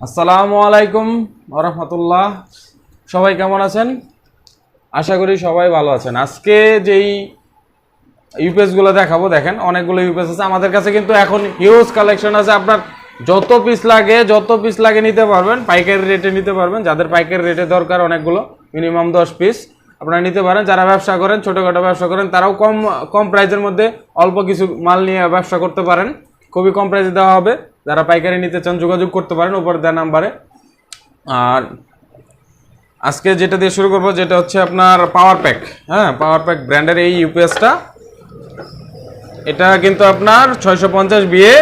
আসসালামু আলাইকুম রহমতুল্লাহ। সবাই কেমন আছেন? আশা করি সবাই ভালো আছেন। আজকে যেই ইউপিএসগুলো দেখাবো, দেখেন অনেকগুলো ইউপিএস আছে। আমাদের কাছে কিন্তু এখন হিউজ কালেকশন আছে। আপনার যত পিস লাগে, যত পিস লাগে নিতে পারবেন। পাইকারি রেটে নিতে পারবেন। যাদের পাইকারি রেটে দরকার অনেকগুলো মিনিমাম দশ পিস আপনারা নিতে পারেন। যারা ব্যবসা করেন, ছোটোখাটো ব্যবসা করেন, তারাও কম কম প্রাইসের মধ্যে অল্প কিছু মাল নিয়ে ব্যবসা করতে পারেন। খুবই কম প্রাইসে দেওয়া হবে। যারা পাইকারি নিতে চান যোগাযোগ করতে পারেন উপরে দেওয়া নাম্বারে। আর আজকে যেটা দিয়ে শুরু করব, যেটা হচ্ছে আপনার পাওয়ার প্যাক হ্যাঁ পাওয়ার প্যাক ব্র্যান্ডের এই ইউপিএসটা এটা কিন্তু আপনার ছয়শো পঞ্চাশ বিয়ে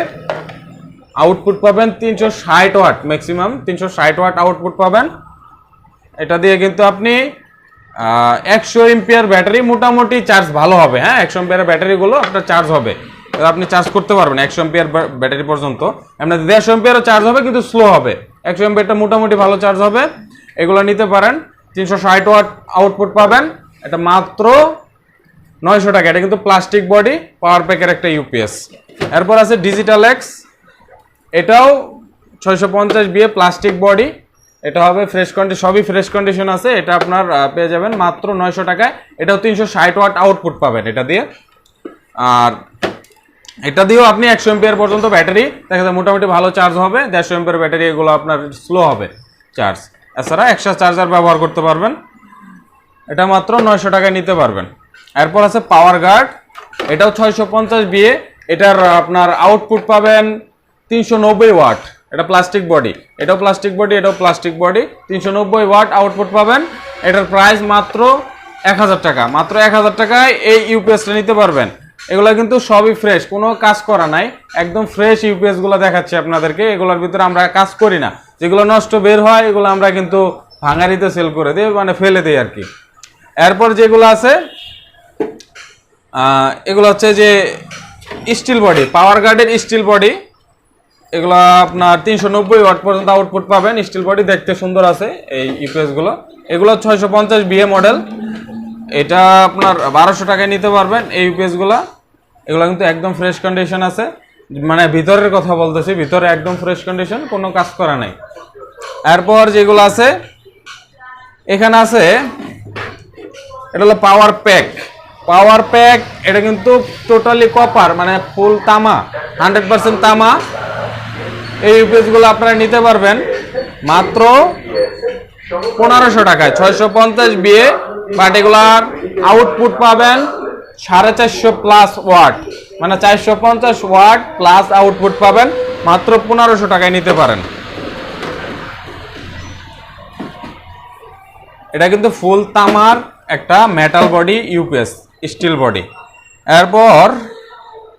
আউটপুট পাবেন তিনশো ষাট ওয়াট ম্যাক্সিমাম তিনশো ষাট ওয়াট আউটপুট পাবেন। এটা দিয়ে কিন্তু আপনি একশো এমপিয়ার ব্যাটারি মোটামুটি চার্জ ভালো হবে। হ্যাঁ একশো এমপিয়ার ব্যাটারিগুলো আপনার চার্জ হবে। আপনি চার্জ করতে পারবেন একশো এমপিয়ার ব্যাটারি পর্যন্ত। আপনার দেড়শো এমপিয়ারও চার্জ হবে, কিন্তু স্লো হবে। একশো এম্পিয়ারটা মোটামুটি ভালো চার্জ হবে। এগুলো নিতে পারেন। তিনশো ষাট ওয়াট আউটপুট পাবেন। এটা মাত্র নয়শো টাকা। এটা কিন্তু প্লাস্টিক বডি পাওয়ার প্যাকের একটা ইউপিএস এরপর আছে ডিজিটাল এক্স এটাও ছয়শো পঞ্চাশ বিয়ে প্লাস্টিক বডি এটা হবে ফ্রেশ কন্ডিশন সবই ফ্রেশ কন্ডিশন আছে। এটা আপনার পেয়ে যাবেন মাত্র নয়শো টাকায়। এটাও তিনশো ষাট ওয়াট আউটপুট পাবেন এটা দিয়ে। আর এটা দিয়েও আপনি একশো এমপিয়ার পর্যন্ত ব্যাটারি, দেখা যায় মোটামুটি ভালো চার্জ হবে, দেড়শো এমপিয়ার ব্যাটারি এগুলো আপনার স্লো হবে চার্জ এছাড়া এক্সট্রা চার্জার ব্যবহার করতে পারবেন। এটা মাত্র নয়শো টাকায় নিতে পারবেন। এরপর আছে পাওয়ার গার্ড এটাও ছয়শো পঞ্চাশ বিয়ে এটার আপনার আউটপুট পাবেন তিনশো নব্বই ওয়াট এটা প্লাস্টিক বডি এটাও প্লাস্টিক বডি এটাও প্লাস্টিক বডি তিনশো নব্বই ওয়াট আউটপুট পাবেন। এটার প্রাইস মাত্র এক হাজার টাকা। মাত্র এক হাজার টাকায় এই ইউপিএসটা নিতে পারবেন। এগুলো কিন্তু সবই ফ্রেশ কোনো কাজ করা নাই। একদম ফ্রেশ ইউপিএসগুলো দেখাচ্ছি আপনাদেরকে, এগুলোর ভিতরে আমরা কাজ করি না। যেগুলো নষ্ট বের হয়, এগুলো আমরা কিন্তু ভাঙারিতে সেল করে দিই মানে ফেলে দিই আর কি। এরপর যেগুলো আছে এগুলো হচ্ছে যে স্টিল বডি পাওয়ার গার্ডের স্টিল বডি এগুলো আপনার তিনশো নব্বই ওয়াট পর্যন্ত আউটপুট পাবেন স্টিল বডি দেখতে সুন্দর আছে এই ইউপিএসগুলো। এগুলো ছয়শো পঞ্চাশ বিএ মডেল এটা আপনার বারোশো টাকায় নিতে পারবেন এই ইউপিএসগুলা। এগুলো কিন্তু একদম ফ্রেশ কন্ডিশন আছে। মানে ভিতরের কথা বলতেছি, ভিতরে একদম ফ্রেশ কন্ডিশন কোনো কাজ করা নাই। এরপর যেগুলো আছে, এখানে আছে, এটা হলো পাওয়ার প্যাক পাওয়ার প্যাক এটা কিন্তু টোটালি কপার মানে ফুল তামা হান্ড্রেড পার্সেন্ট তামা। এই ইউপিএসগুলো আপনারা নিতে পারবেন মাত্র পনেরোশো টাকায়, ছয়শো পঞ্চাশ বিয়ে বাট এগুলার আউটপুট পাবেন সাড়ে চারশো প্লাস ওয়াট মানে চারশো পঞ্চাশ ওয়াট প্লাস আউটপুট পাবেন, মাত্র পনেরোশো টাকায় নিতে পারেন। এটা কিন্তু ফুল তামার একটা metal body UPS steel body এরপর,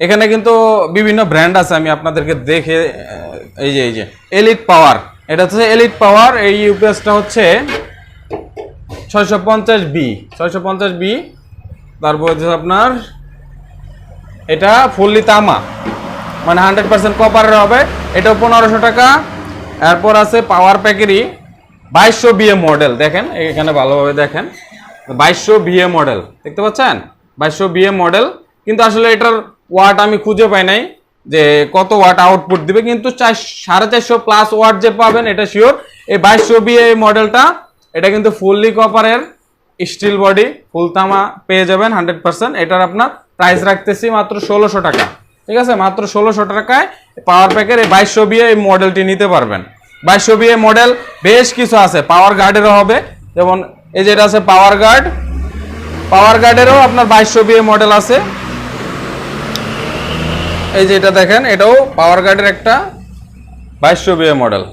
এখানে কিন্তু বিভিন্ন ব্র্যান্ড আছে, আমি আপনাদেরকে দেখে এই যে এই যে এলিট পাওয়ার এটা হচ্ছে এলিট পাওয়ার এই ইউপিএসটা হচ্ছে ছয়শো পঞ্চাশ বি ছয়শো পঞ্চাশ বি তারপর হচ্ছে আপনার, এটা ফুললি তামা মানে হান্ড্রেড পার্সেন্ট কপারের হবে। এটাও পনেরোশো টাকা। এরপর আছে পাওয়ার প্যাকেরই বাইশশো বিএ মডেল দেখেন, এখানে ভালোভাবে দেখেন। বাইশশো বিএ মডেল দেখতে পাচ্ছেন? বাইশশো বিএ মডেল কিন্তু আসলে এটার ওয়াট আমি খুঁজে পাই নাই যে কত ওয়াট আউটপুট দিবে, কিন্তু সাড়ে চারশো প্লাস ওয়াট যে পাবেন, এটা শিওর এই বাইশশো বিএ মডেলটা এটা কিন্তু ফুললি কপারের স্টিল বডি ফুলতামা পেয়ে যাবেন হান্ড্রেড পার্সেন্ট। এটার আপনার প্রাইস রাখতেছি মাত্র ষোলোশো টাকা। ঠিক আছে? মাত্র ষোলোশো টাকায় পাওয়ার প্যাকের এই বাইশশো বিয়ে এই মডেলটি নিতে পারবেন। বাইশশো বিয়ে মডেল বেশ কিছু আছে। পাওয়ার গার্ডেরও হবে। যেমন এই যেটা আছে পাওয়ার গার্ড পাওয়ার গার্ডেরও আপনার বাইশশো বিয়ে মডেল আছে। এই যে এটা দেখেন, এটাও পাওয়ার গার্ডের একটা বাইশশো বিয়ে মডেল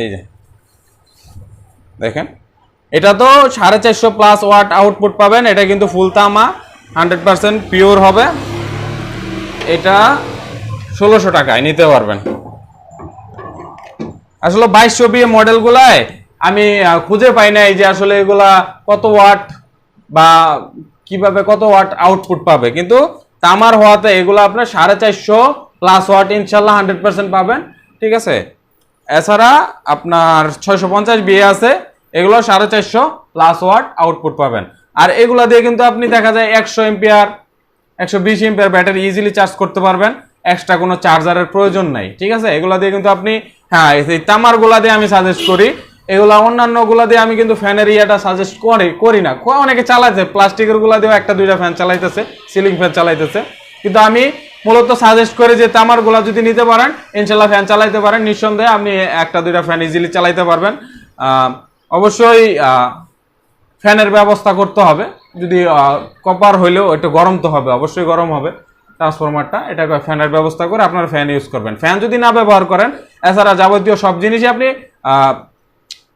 এই যে। দেখেন? এটা তো সাড়ে চারশো প্লাস ওয়াট আউটপুট পাবেন, এটা কিন্তু ফুল তামা হান্ড্রেড পার্সেন্ট পিওর হবে। এটা ষোলোশো টাকায় নিতে পারবেন। আসলে বাইশশো বিয়ে মডেলগুলায় আমি খুঁজে পাই নাই যে আসলে এগুলা কত ওয়াট বা কীভাবে কত ওয়াট আউটপুট পাবে। কিন্তু তামার হওয়াতে এগুলো আপনার সাড়ে চারশো প্লাস ওয়াট ইনশাল্লাহ হান্ড্রেড পার্সেন্ট পাবেন, ঠিক আছে? এছাড়া আপনার ছয়শো পঞ্চাশ বিয়ে আছে এগুলো সাড়ে চারশো প্লাস ওয়াট আউটপুট পাবেন। আর এগুলা দিয়ে কিন্তু আপনি দেখা যায় একশো এম্পিয়ার একশো বিশ এম্পিয়ার ব্যাটারি ইজিলি চার্জ করতে পারবেন। এক্সট্রা কোনো চার্জারের প্রয়োজন নাই, ঠিক আছে? এগুলো দিয়ে কিন্তু আপনি হ্যাঁ এই তামারগুলা দিয়ে আমি সাজেস্ট করি। এগুলা অন্যান্যগুলা দিয়ে আমি কিন্তু ফ্যানের ইয়েটা সাজেস্ট করি করি না। অনেকে চালাইছে প্লাস্টিকেরগুলা দিয়েও একটা, দুইটা ফ্যান চালাইতেছে সিলিং ফ্যান চালাইতেছে। কিন্তু আমি মূলত সাজেস্ট করি যে তামারগুলা যদি নিতে পারেন, ইনশাল্লাহ ফ্যান চালাইতে পারেন। নিঃসন্দেহে আপনি একটা, দুইটা ফ্যান ইজিলি চালাইতে পারবেন। অবশ্যই ফ্যানের ব্যবস্থা করতে হবে। যদি কপার হইলেও একটু গরম তো হবে, অবশ্যই গরম হবে। ট্রান্সফরমারটা এটা ফ্যানের ব্যবস্থা করে আপনারা ফ্যান ইউজ করবেন। ফ্যান যদি না ব্যবহার করেন, এছাড়া যাবতীয় সব জিনিসই আপনি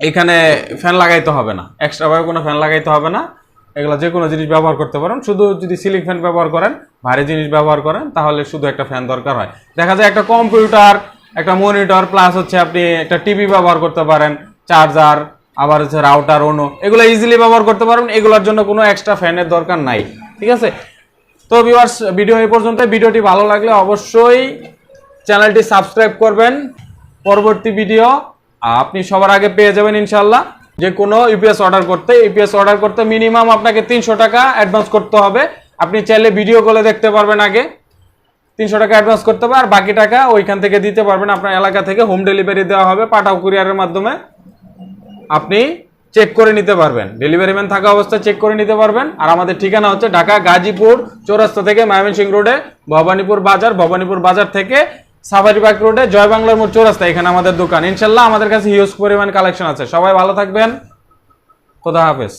এখানে ফ্যান লাগাইতে হবে না। এক্সট্রাভাবে কোনো ফ্যান লাগাইতে হবে না। এগুলো যে কোনো জিনিস ব্যবহার করতে পারেন। শুধু যদি সিলিং ফ্যান ব্যবহার করেন, ভারী জিনিস ব্যবহার করেন, তাহলে শুধু একটা ফ্যান দরকার হয়। দেখা যায় একটা কম্পিউটার, একটা মনিটর, প্লাস হচ্ছে আপনি একটা টিভি ব্যবহার করতে পারেন, চার্জার আবার হচ্ছে রাউটার অনু এগুলো ইজিলি ব্যবহার করতে পারবেন, এগুলোর জন্য কোনো এক্সট্রা ফ্যানের দরকার নাই, ঠিক আছে? তো ভিউয়ার্স ভিডিও এই পর্যন্ত ভিডিওটি ভালো লাগলে অবশ্যই চ্যানেলটি সাবস্ক্রাইব করবেন। পরবর্তী ভিডিও আপনি সবার আগে পেয়ে যাবেন ইনশাল্লাহ যে কোনো ইউপিএস অর্ডার করতে ইউপিএস অর্ডার করতে মিনিমাম আপনাকে তিনশো টাকা অ্যাডভান্স করতে হবে। আপনি চাইলে ভিডিও কলে দেখতে পারবেন আগে। তিনশো টাকা অ্যাডভান্স করতে হবে আর বাকি টাকা ওইখান থেকে দিতে পারবেন। আপনার এলাকা থেকে হোম ডেলিভারি দেওয়া হবে, পাঠাও কুরিয়ারের মাধ্যমে। আপনি চেক করে নিতে পারবেন। ডেলিভারি ম্যান থাকা অবস্থায় চেক করে নিতে পারবেন। আর আমাদের ঠিকানা হচ্ছে ঢাকা, গাজীপুর, চৌরাস্তা থেকে ময়মনসিং রোডে ভবানীপুর বাজার ভবানীপুর বাজার থেকে সাফারিবাগ রোডে জয় বাংলার মোড় চৌরাস্তা, এখানে আমাদের দোকান। ইনশাল্লাহ আমাদের কাছে হিউজ পরিমাণ কালেকশন আছে। সবাই ভালো থাকবেন। খোদা হাফেজ।